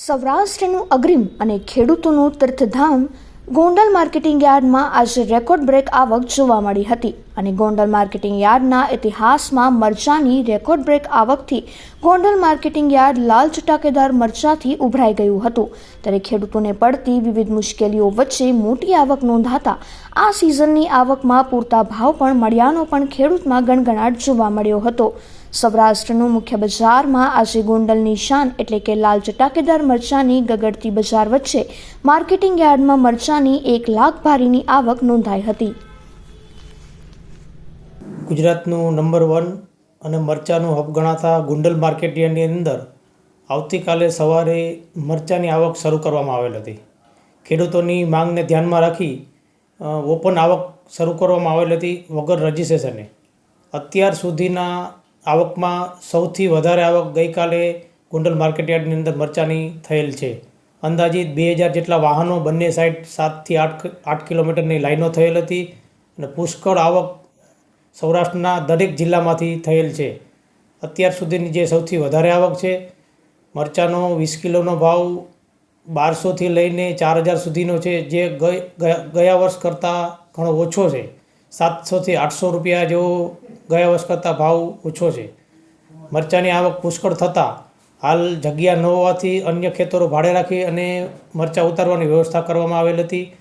સૌરાષ્ટ્રનું અગ્રીમ અને ખેડૂતોનું તીર્થધામ ગોંડલ માર્કેટિંગ યાર્ડમાં આજે રેકોર્ડ બ્રેક આવક જોવા મળી હતી. અને ગોંડલ માર્કેટિંગ યાર્ડના ઇતિહાસમાં મરચાની રેકોર્ડ બ્રેક આવકથી ગોંડલ માર્કેટિંગ યાર્ડ લાલ ચટાકેદાર મરચાથી ઉભરાઈ ગયું હતું. ત્યારે ખેડૂતોને પડતી વિવિધ મુશ્કેલીઓ વચ્ચે મોટી આવક નોંધાતા આ સિઝનની આવકમાં પૂરતા ભાવ પણ મળ્યાનો પણ ખેડૂતમાં ગણગણાટ જોવા મળ્યો હતો. સૌરાષ્ટ્રનું મુખ્ય બજારમાં આજે ગોંડલની શાન એટલે કે લાલ ચટાકેદાર મરચાની ગગડતી બજાર વચ્ચે માર્કેટિંગ યાર્ડમાં મરચાની એક લાખ ભારીની આવક નોંધાઈ હતી. ગુજરાતનું નંબર વન અને મરચાંનું હબ ગણાતા ગુંડલ માર્કેટયાર્ડની અંદર આવતીકાલે સવારે મરચાંની આવક શરૂ કરવામાં આવેલ હતી. ખેડૂતોની માંગને ધ્યાનમાં રાખી ઓપન આવક શરૂ કરવામાં આવેલ હતી વગર રજિસ્ટ્રેશને. અત્યાર સુધીના આવકમાં સૌથી વધારે આવક ગઈકાલે ગુંડલ માર્કેટયાર્ડની અંદર મરચાંની થયેલ છે. અંદાજિત બે હજાર જેટલા વાહનો બંને સાઈડ સાતથી આઠ આઠ કિલોમીટરની લાઈનો થયેલ હતી અને પુષ્કળ આવક સૌરાષ્ટ્રના દરેક જિલ્લામાંથી થયેલ છે. અત્યાર સુધીની જે સૌથી વધારે આવક છે, મરચાંનો વીસ કિલોનો ભાવ બારસોથી લઈને ચાર હજાર સુધીનો છે, જે ગયા વર્ષ કરતાં ઘણો ઓછો છે. સાતસોથી આઠસો રૂપિયા જેવો ગયા વર્ષ કરતાં ભાવ ઓછો છે. મરચાંની આવક પુષ્કળ થતાં હાલ જગ્યા ન હોવાથી અન્ય ખેતરો ભાડે રાખી અને મરચાં ઉતારવાની વ્યવસ્થા કરવામાં આવેલ હતી.